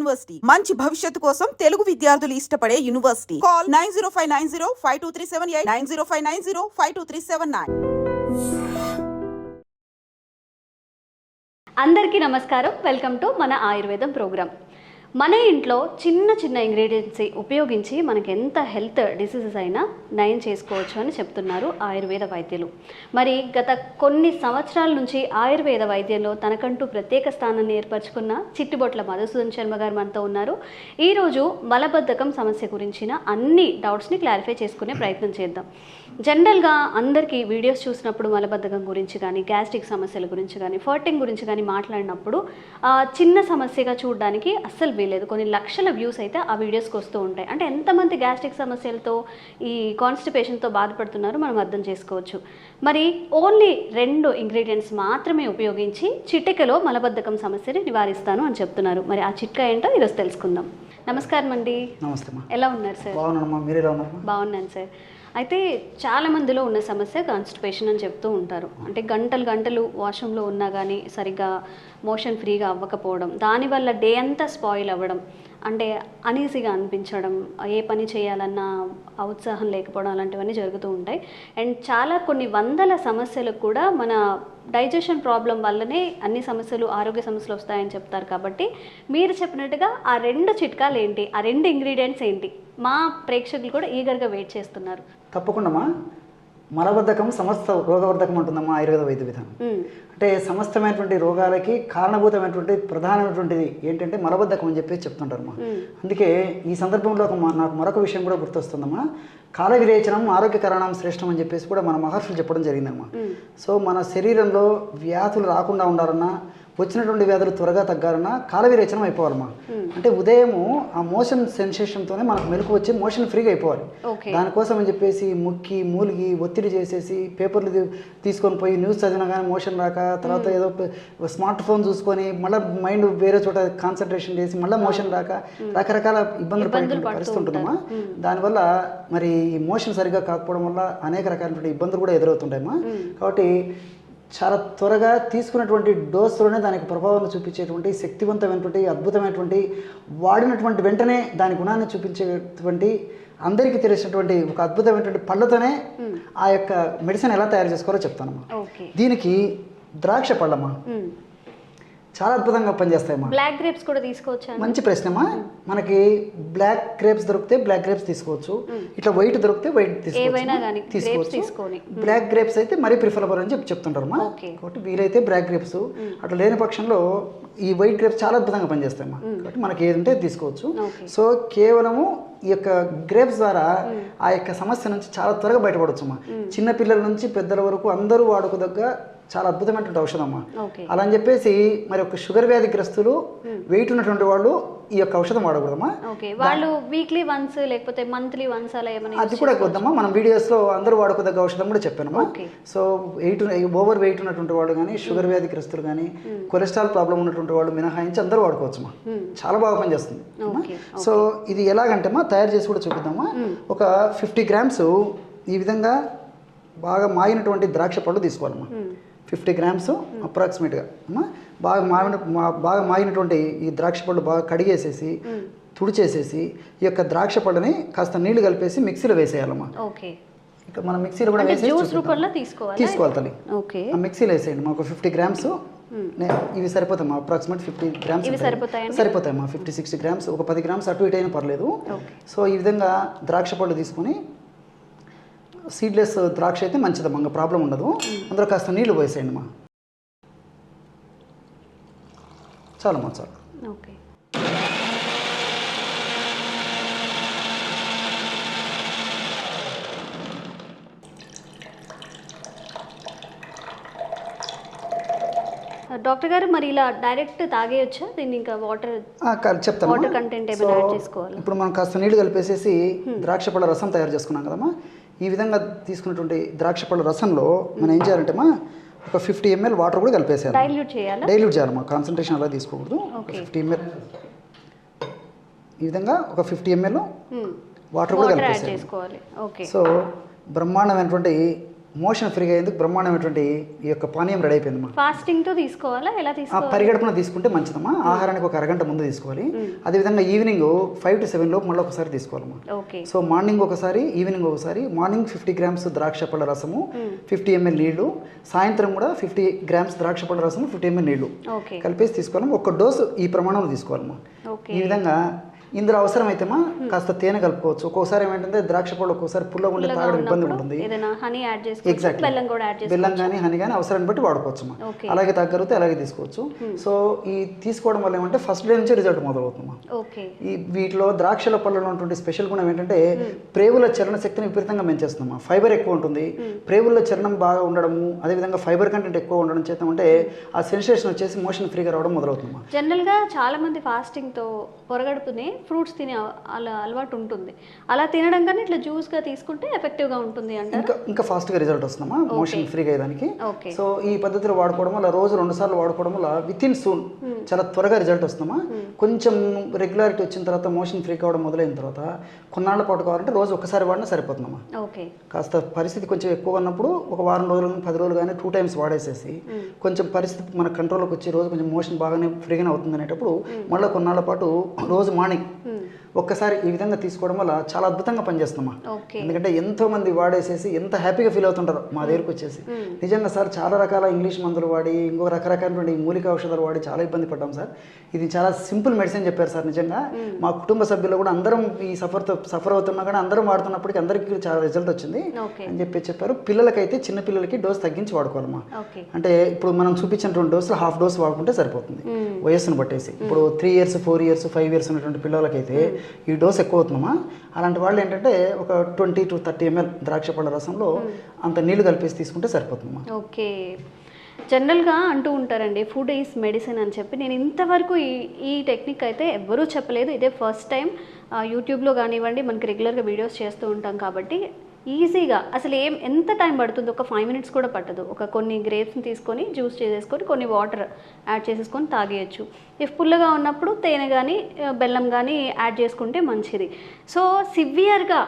University. మంచి భవిష్యత్తు కోసం తెలుగు విద్యార్థులు ఇష్టపడే university. Call nine zero five nine zero five two three seven eight nine zero five nine zero five two three seven nine. అందరికీ నమస్కారం. Welcome to మన ఆయుర్వేదం ప్రోగ్రామ్. మన ఇంట్లో చిన్న చిన్న ఇంగ్రీడియంట్స్ ఉపయోగించి మనకి ఎంత హెల్త్ డిసీజెస్ అయినా నయం చేసుకోవచ్చు అని చెప్తున్నారు ఆయుర్వేద వైద్యులు. మరి గత కొన్ని సంవత్సరాల నుంచి ఆయుర్వేద వైద్యంలో తనకంటూ ప్రత్యేక స్థానాన్ని ఏర్పరచుకున్న చిట్టిబొట్ల మధుసూదన్ శర్మ గారు మనతో ఉన్నారు. ఈరోజు మలబద్ధకం సమస్య గురించిన అన్ని డౌట్స్ని క్లారిఫై చేసుకునే ప్రయత్నం చేద్దాం. జనరల్గా అందరికీ వీడియోస్ చూసినప్పుడు మలబద్ధకం గురించి కానీ గ్యాస్ట్రిక్ సమస్యల గురించి కానీ ఫర్టింగ్ గురించి కానీ మాట్లాడినప్పుడు చిన్న సమస్యగా చూడడానికి అస్సలు వీలేదు కొన్ని లక్షల వ్యూస్ అయితే ఆ వీడియోస్కి వస్తూ ఉంటాయి. అంటే ఎంతమంది గ్యాస్ట్రిక్ సమస్యలతో ఈ కాన్స్టిపేషన్తో బాధపడుతున్నారో మనం అర్థం చేసుకోవచ్చు. మరి ఓన్లీ రెండు ఇంగ్రీడియంట్స్ మాత్రమే ఉపయోగించి చిటికలో మలబద్ధకం సమస్యని నివారిస్తాను అని చెప్తున్నారు. మరి ఆ చిట్కా ఏంటో ఈరోజు తెలుసుకుందాం. నమస్కారం అండి నమస్తే ఎలా ఉన్నారు సార్? బాగున్నాను సార్. అయితే చాలా మందిలో ఉన్న సమస్య కాన్స్టిపేషన్ అని చెప్తూ ఉంటారు. అంటే గంటలు గంటలు వాష్రూమ్లో ఉన్నా కానీ సరిగ్గా మోషన్ ఫ్రీగా అవ్వకపోవడం దానివల్ల డే అంతా స్పాయిల్ అవ్వడం అంటే అనీజీగా అనిపించడం ఏ పని చేయాలన్నా ఉత్సాహం లేకపోవడం అలాంటివన్నీ జరుగుతూ ఉంటాయి. అండ్ చాలా కొన్ని వందల సమస్యలకు కూడా మన డైజెషన్ ప్రాబ్లం వల్లనే అన్ని సమస్యలు ఆరోగ్య సమస్యలు వస్తాయని చెప్తారు కాబట్టి మీరు చెప్పినట్టుగా ఆ రెండు చిట్కాలు ఏంటి? ఆ రెండు ఇంగ్రీడియంట్స్ ఏంటి? మా ప్రేక్షకులు కూడా ఈగర్గా వెయిట్ చేస్తున్నారు. తప్పకుండా మలబద్ధకం సమస్త రోగవర్ధకం ఉంటుందమ్మా ఆయుర్వేద వైద్య విధానం. అంటే సమస్తమైనటువంటి రోగాలకి కారణభూతమైనటువంటి ప్రధానమైనటువంటిది ఏంటంటే మలబద్ధకం అని చెప్పి చెప్తుంటారమ్మా. అందుకే ఈ సందర్భంలో నాకు మరొక విషయం కూడా గుర్తొస్తుందమ్మా. కాల విరేచనం ఆరోగ్యకరణం శ్రేష్టం అని చెప్పేసి కూడా మన మహర్షులు చెప్పడం జరిగిందమ్మా. సో మన శరీరంలో వ్యాధులు రాకుండా ఉండాలన్నా వచ్చినటువంటి వ్యాధులు త్వరగా తగ్గాలన్నా కాల విరేచనం అయిపోవాలమ్మా అంటే ఉదయము ఆ మోషన్ సెన్సేషన్తోనే మనకు మెలకు వచ్చి మోషన్ ఫ్రీగా అయిపోవాలి. దానికోసం అని చెప్పేసి ముక్కి మూలిగి ఒత్తిడి చేసేసి పేపర్లు తీసుకొని పోయి న్యూస్ చదివినా కానీ మోషన్ రాక తర్వాత ఏదో స్మార్ట్ ఫోన్ చూసుకొని మళ్ళీ మైండ్ వేరే చోట కాన్సన్ట్రేషన్ చేసి మళ్ళీ మోషన్ రాక రకరకాల ఇబ్బందులు పడే పరిస్థితి ఉంటుందమ్మా దానివల్ల మరి ఈ మోషన్ సరిగ్గా కాకపోవడం వల్ల అనేక రకాలైనటువంటి ఇబ్బందులు కూడా ఎదురవుతుంటాయమ్మా. కాబట్టి చాలా త్వరగా తీసుకున్నటువంటి డోసులోనే దానికి ప్రభావం చూపించేటువంటి శక్తివంతమైనటువంటి అద్భుతమైనటువంటి వాడినటువంటి వెంటనే దాని గుణాన్ని చూపించేటువంటి అందరికీ తెలిసినటువంటి ఒక అద్భుతమైనటువంటి పళ్ళతోనే ఆ యొక్క మెడిసిన్ ఎలా తయారు చేసుకోవాలో చెప్తానమ్మా. దీనికి ద్రాక్ష పళ్ళమ్మా. చాలా అద్భుతంగా పనిచేస్తాయమ్మా బ్లాక్ గ్రేప్స్ కూడా తీసుకోవచ్చా మంచి ప్రశ్నమ్మా మనకి బ్లాక్ గ్రేప్స్ దొరికితే బ్లాక్ గ్రేప్స్ తీసుకోవచ్చు. ఇట్లా వైట్ దొరికితే వైట్ తీసుకోవచ్చు. బ్లాక్ గ్రేప్స్ అయితే మరీ ప్రిఫరబుల్ అని చెప్పి చెప్తుంటారమ్మా. కాబట్టి వీలైతే బ్లాక్ గ్రేప్స్ అట్లా లేని పక్షంలో ఈ వైట్ గ్రేప్స్ చాలా అద్భుతంగా పనిచేస్తాయమ్మా కాబట్టి మనకి ఏది ఉంటే అది తీసుకోవచ్చు. సో కేవలము ఈ యొక్క గ్రేప్స్ ద్వారా ఆ యొక్క సమస్య నుంచి చాలా త్వరగా బయటపడవచ్చమ్మా చిన్న పిల్లల నుంచి పెద్దల వరకు అందరూ వాడుకోదగ్గ చాలా అద్భుతమైనటువంటి ఔషధం అమ్మా అలా అని చెప్పేసి మరి ఒక షుగర్ వ్యాధిగ్రస్తులు వెయిట్ ఉన్నటువంటి వాళ్ళు ఈ యొక్క ఔషధం వాడకూడదమ్మా. వాళ్ళు వీక్లీ వన్స్ లేకపోతే మంత్లీ వన్స్ అలా ఏమైనా అది కూడా వద్దమ్మా. మనం వీడియోస్లో అందరూ వాడుకోదగ్గ ఔషధం కూడా చెప్పానమ్మా. సో వెయిట్ ఓవర్ వెయిట్ ఉన్నటువంటి వాళ్ళు కానీ షుగర్ వ్యాధిగ్రస్తులు కానీ కొలెస్ట్రాల్ ప్రాబ్లం ఉన్నటువంటి వాళ్ళు మినహాయించి అందరూ వాడుకోవచ్చమ్మా చాలా బాగా పనిచేస్తుంది. అమ్మా. సో ఇది ఎలాగంటేమా తయారు చేసి కూడా చూపిద్దామా. ఒక ఫిఫ్టీ గ్రామ్స్ ఈ విధంగా బాగా మాగినటువంటి ద్రాక్ష పళ్ళు తీసుకోవాలమ్మా. ఫిఫ్టీ గ్రామ్స్ అప్రాక్సిమేట్గా. అమ్మా బాగా మాగిన మా- బాగా మాగినటువంటి ఈ ద్రాక్ష పళ్ళు బాగా కడిగేసేసి తుడిచేసేసి ఈ యొక్క ద్రాక్ష పళ్ళని కాస్త నీళ్ళు కలిపేసి మిక్సీలో వేసేయాలమ్మా. ఓకే. ఇక మనం మిక్సీలో కూడా వేసేసి తీసుకోవాలి తల్లి. ఓకే. ఆ మిక్సీలో వేసేయండి. మాకు ఫిఫ్టీ గ్రామ్స్ ఇవి సరిపోతాయి అప్రాక్సిమేట్ ఫిఫ్టీ గ్రామ్స్ ఇవి ఉంటాయి. సరిపోతాయండి? సరిపోతాయి మా ఫిఫ్టీ సిక్స్టీ గ్రామ్స్ ఒక పది గ్రామ్స్ అటు ఇటు అయినా పర్లేదు. సో ఈ విధంగా ద్రాక్ష పళ్ళు తీసుకొని సీడ్లెస్ ద్రాక్ష అయితే మంచిదమ్మా ప్రాబ్లం ఉండదు. అందులో కాస్త నీళ్ళు పోసేయండి మా చాలమ్మా చాలు. ఓకే. డాక్టర్ గారు మరి ఇలా డైరెక్ట్ తాగేయొచ్చా? దీన్ని ఇంకా వాటర్ చెప్తాను. వాటర్ కంటెంట్ ఏమైనా యాడ్ చేసుకోవాలి? ఇప్పుడు మనం కాస్త నీళ్ళు కలిపేసేసి ద్రాక్ష పళ్ళ రసం తయారు చేసుకున్నాం కదమ్మా. ఈ విధంగా తీసుకున్నటువంటి ద్రాక్ష పళ్ళ రసంలో మనం ఏం చేయాలంటే మా ఒక ఫిఫ్టీ ఎంఎల్ వాటర్ కూడా కలిపేసేయాలి. డైల్యూట్ చేయాలా? డైల్యూట్ చేయాలమ్మా కాన్సన్ట్రేషన్ అలా తీసుకోకూడదు. Fifty ML. ఈ విధంగా ఒక ఫిఫ్టీ ఎంఎల్ వాటర్ కూడా వాటర్ చేసుకోవాలి. ఓకే సో బ్రహ్మాండమైనటువంటి మోషన్ ఫ్రీగా అయ్యేందుకు బ్రహ్మాండమైనటువంటి ఈ యొక్క పానీయం రెడీ అయిపోయిందమ్మా ఫాస్టింగ్తో తీసుకోవాలా? ఎలా తీసుకోవాలి? పరిగెడుపున తీసుకుంటే మంచిదమ్మా. ఆహారానికి ఒక అరగంట ముందు తీసుకోవాలి. అదేవిధంగా ఈవినింగ్ ఫైవ్ టు సెవెన్ లోపు మళ్ళీ ఒకసారి తీసుకోవాలమ్మా. ఓకే. సో మార్నింగ్ ఒకసారి ఈవినింగ్ ఒకసారి మార్నింగ్ ఫిఫ్టీ గ్రామ్స్ ద్రాక్ష పళ్ళ రసము ఫిఫ్టీ ఎంఎల్ నీళ్ళు సాయంత్రం కూడా ఫిఫ్టీ గ్రామ్స్ ద్రాక్ష పళ్ళ రసము ఫిఫ్టీ ఎంఎల్ నీళ్ళు కలిపేసి తీసుకోవాలి ఒక డోసు ఈ ప్రమాణంలో తీసుకోవాలమ్మా. ఈ విధంగా ఇందులో అవసరమైతేమా కాస్త తేనె కలుపుకోవచ్చు. ఒక్కోసారి ఏమంటే ద్రాక్ష పళ్ళు ఒక్కోసారి పుల్లగా ఉండే తాగడం ఇబ్బంది ఉంటుంది. ఎగ్జాక్ట్లీ బెల్లం కానీ హనీ కానీ అవసరాన్ని బట్టి వాడుకోవచ్చు. అలాగే తగ్గరితే అలాగే తీసుకోవచ్చు. సో ఈ తీసుకోవడం వల్ల ఏమంటే ఫస్ట్ డే నుంచి రిజల్ట్ మొదలవుతుందమ్మా. ఈ వీటిలో ద్రాక్షల పళ్ళలో ఉన్నటువంటి స్పెషల్ గుణం ఏంటంటే ప్రేగుల చలన శక్తిని విపరీతంగా పెంచేస్తుందమ్మా. ఫైబర్ ఎక్కువ ఉంటుంది. ప్రేగుల్లో చలనం బాగా ఉండడము అదేవిధంగా ఫైబర్ కంటెంట్ ఎక్కువ ఉండడం చేత అంటే ఆ సెన్సేషన్ వచ్చేసి మోషన్ ఫ్రీగా రావడం మొదలవుతుందమ్మా. జనరల్గా చాలా మంది ఫాస్టింగ్తో పొరగడుపుని ఫ్రూట్స్ తినే అలా అలవాటు ఉంటుంది. అలా తినడం కానీ ఇట్లా జ్యూస్గా తీసుకుంటే ఎఫెక్టివ్గా ఉంటుంది అంటారు? ఇంకా ఇంకా ఫాస్ట్గా రిజల్ట్ వస్తుందమ్మా మోషన్ ఫ్రీగా ఓకే. సో ఈ పద్ధతిలో వాడుకోవడం వల్ల రోజు రెండు సార్లు వాడుకోవడం వల్ల విత్ ఇన్ సూన్ చాలా త్వరగా రిజల్ట్ వస్తుందమ్మా. కొంచెం రెగ్యులారిటీ వచ్చిన తర్వాత మోషన్ ఫ్రీ కావడం మొదలైన తర్వాత కొన్నాళ్ళ పాటు కావాలంటే రోజు ఒకసారి వాడినా సరిపోతుందమ్మా. ఓకే. కాస్త పరిస్థితి కొంచెం ఎక్కువ ఉన్నప్పుడు ఒక వారం రోజులు పది రోజులు కానీ టూ టైమ్స్ వాడేసేసి కొంచెం పరిస్థితి మన కంట్రోల్లోకి వచ్చి రోజు కొంచెం మోషన్ బాగానే ఫ్రీగానే అవుతుంది అనేటప్పుడు మళ్ళీ కొన్నాళ్ళ పాటు రోజు మార్నింగ్ 嗯。ఒక్కసారి ఈ విధంగా తీసుకోవడం వల్ల చాలా అద్భుతంగా పనిచేస్తుందమ్మా. ఎందుకంటే ఎంతో మంది వాడేసేసి ఎంత హ్యాపీగా ఫీల్ అవుతుంటారు మా దగ్గరకు వచ్చేసి. నిజంగా సార్ చాలా రకాల ఇంగ్లీష్ మందులు వాడి ఇంకో రకరకాలైనటువంటి మూలిక ఔషధాలు వాడి చాలా ఇబ్బంది పడ్డాం సార్. ఇది చాలా సింపుల్ మెడిసిన్ చెప్పారు సార్ నిజంగా. మా కుటుంబ సభ్యులు కూడా అందరం ఈ సఫర్తో సఫర్ అవుతున్నా కానీ అందరం వాడుతున్నప్పటికీ అందరికీ చాలా రిజల్ట్ వచ్చింది అని చెప్పి చెప్పారు. పిల్లలకైతే చిన్న పిల్లలకి డోస్ తగ్గించి వాడుకోవాలమ్మా. అంటే ఇప్పుడు మనం చూపించినటువంటి డోసులు హాఫ్ డోస్ వాడుకుంటే సరిపోతుంది. వయస్సును బట్టేసి. ఇప్పుడు three years four years five years ఉన్నటువంటి పిల్లలకైతే ఈ డోస్ ఎక్కువ అవుతుందమ్మా అలాంటి వాళ్ళు ఏంటంటే ఒక ట్వంటీ టు థర్టీ ఎంఎల్ ద్రాక్ష పళ్ళ రసంలో అంత నీళ్ళు కలిపేసి తీసుకుంటే సరిపోతుందమ్మా. ఓకే. జనరల్గా అంటూ ఉంటారండి ఫుడ్ ఈజ్ మెడిసిన్ అని చెప్పి. నేను ఇంతవరకు ఈ ఈ టెక్నిక్ అయితే ఎవ్వరూ చెప్పలేదు. ఇదే ఫస్ట్ టైం యూట్యూబ్లో కానివ్వండి మనకి రెగ్యులర్గా వీడియోస్ చేస్తూ ఉంటాం కాబట్టి ఈజీగా అసలు ఏం ఎంత టైం పడుతుంది? ఒక ఫైవ్ మినిట్స్ కూడా పట్టదు. ఒక కొన్ని గ్రేప్స్ని తీసుకొని జ్యూస్ చేసేసుకొని కొన్ని వాటర్ యాడ్ చేసేసుకొని తాగేయచ్చు. ఇఫ్ పుల్లగా ఉన్నప్పుడు తేనె కానీ బెల్లం కానీ యాడ్ చేసుకుంటే మంచిది. సో సివియర్గా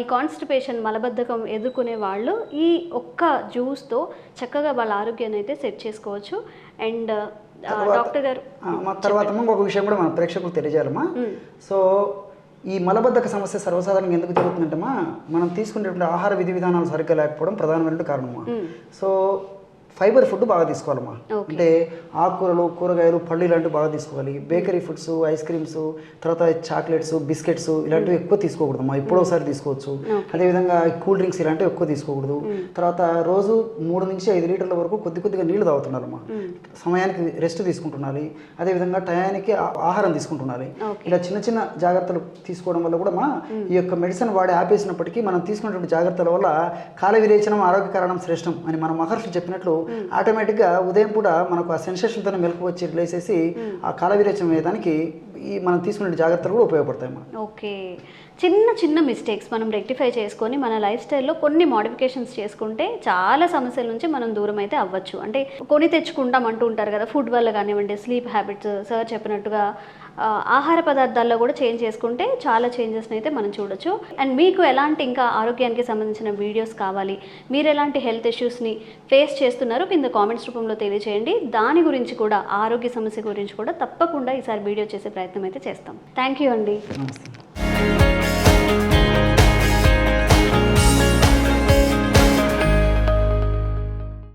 ఈ కాన్స్టిపేషన్ మలబద్ధకం ఎదుర్కొనే వాళ్ళు ఈ ఒక్క జ్యూస్తో చక్కగా వాళ్ళ ఆరోగ్యాన్ని అయితే సెట్ చేసుకోవచ్చు. అండ్ డాక్టర్ గారు తర్వాత ఇంకొక విషయం కూడా మన ప్రేక్షకులకు తెలియజేయాలమ్మా సో ఈ మలబద్ధక సమస్య సర్వసాధారణంగా ఎందుకు జరుగుతుందంటమ్మా మనం తీసుకునేటువంటి ఆహార విధి విధానాలు సరిగ్గా లేకపోవడం ప్రధానమైన కారణమా సో ఫైబర్ ఫుడ్ బాగా తీసుకోవాలమ్మా. అంటే ఆకుకూరలు కూరగాయలు పళ్ళు ఇలాంటివి బాగా తీసుకోవాలి. బేకరీ ఫుడ్స్ ఐస్ క్రీమ్స్ తర్వాత చాక్లెట్స్ బిస్కెట్స్ ఇలాంటివి ఎక్కువ తీసుకోకూడదమ్మా. ఎప్పుడో ఒకసారి తీసుకోవచ్చు. అదేవిధంగా కూల్ డ్రింక్స్ ఇలాంటివి ఎక్కువ తీసుకోకూడదు. తర్వాత రోజు మూడు నుంచి ఐదు లీటర్ల వరకు కొద్ది కొద్దిగా నీళ్ళు తాగుతున్నారమ్మా. సమయానికి రెస్ట్ తీసుకుంటున్నాలి. అదేవిధంగా టయానికి ఆహారం తీసుకుంటున్నాలి. Okay. ఇలా చిన్న చిన్న జాగ్రత్తలు తీసుకోవడం వల్ల కూడా మా ఈ యొక్క మెడిసిన్ వాడి ఆపేసినప్పటికీ మనం తీసుకున్నటువంటి జాగ్రత్తల వల్ల కాల విరేచనం ఆరోగ్య కారణం శ్రేష్టం అని మన మహర్షులు చెప్పినట్లు ఆటోమేటిక్గా ఉదయం పూట మనకు ఆ సెన్సేషన్తో మెలకు వచ్చి లేసేసి ఆ కాల విరేచనం అయ్యేదానికి ఈ మనం తీసుకునే జాగ్రత్తలు కూడా ఉపయోగపడతాయి అన్నమాట. ఓకే. చిన్న చిన్న మిస్టేక్స్ మనం రెక్టిఫై చేసుకొని మన లైఫ్ స్టైల్లో కొన్ని మోడిఫికేషన్స్ చేసుకుంటే చాలా సమస్యల నుంచి మనం దూరం అయితే అవ్వచ్చు. అంటే కొని తెచ్చుకుంటాం అంటూ ఉంటారు కదా ఫుడ్ వల్ల కానివ్వండి స్లీప్ హ్యాబిట్స్ సార్ చెప్పినట్టుగా ఆహార పదార్థాల్లో కూడా చేంజ్ చేసుకుంటే చాలా చేంజెస్ని అయితే మనం చూడొచ్చు. అండ్ మీకు ఎలాంటి ఇంకా ఆరోగ్యానికి సంబంధించిన వీడియోస్ కావాలి మీరు ఎలాంటి హెల్త్ ఇష్యూస్ని ఫేస్ చేస్తున్నారో కింద కామెంట్స్ రూపంలో తెలియజేయండి దాని గురించి కూడా ఆరోగ్య సమస్య గురించి కూడా తప్పకుండా ఈసారి వీడియో చేసే ప్రయత్నం అయితే చేస్తాం. థ్యాంక్ యూ అండి. నమస్తే.